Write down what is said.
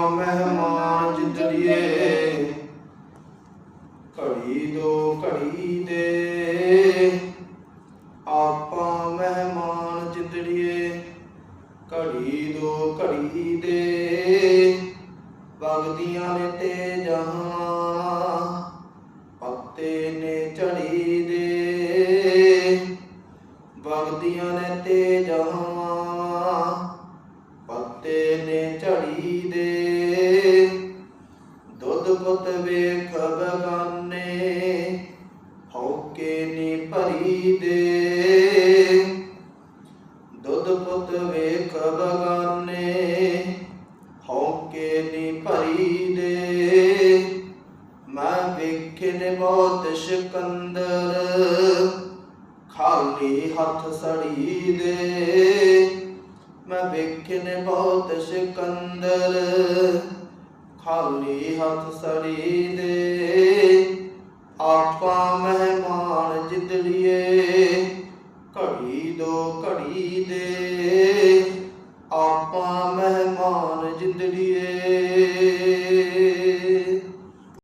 ਮਹਿਮਾਨ ਜਿੰਦੜੀਏ। ਘੜੀ ਦੋ ਘੜੀ ਦੇ। ਆਪਾਂ ਮਹਿਮਾਨ ਜਿੱਦੜੀਏ। ਘੜੀ ਦੋ ਘੜੀ ਦੇ। ਵਗਦੀਆਂ ਨੇ ਤੇ ਜਹਾਂ, ਪੱਤੇ ਨੇ ਝੜੀ ਦੇ। ਵਗਦੀਆਂ ਨੇ ਤੇ ਜਹਾਂ। ਨੇ ਝੜੀ ਦੇ। ਦੁੱਧ ਪੁੱਤ ਵੇਖ ਬਗਾਨੇ, ਹਉਕੇ ਨੀ ਭਰੀ ਦੇ। ਦੁੱਧ ਪੁੱਤ ਵੇਖ ਬਗਾਨੇ, ਹਉਕੇ ਨੀ ਭਰੀ ਦੇ। ਮੈਂ ਵੇਖੇ ਨੇ ਬਹੁਤ ਸਿਕੰਦਰ, ਖਾਲੀ ਹੱਥ ਸੜੀ ਦੇ। ਮੈਂ ਬਹੁਤ ਸਿਕੰਦਰ, ਖਾਲੀ ਹੱਥ ਸੜੀ ਦੇ। ਆਪਾਂ ਮਹਿਮਾਨ ਜਿਦੜੀਏ ਘੜੀ ਦੋ ਘੜੀ ਦੇ। ਆਪਾਂ ਮਹਿਮਾਨ ਜਿਦੜੀਏ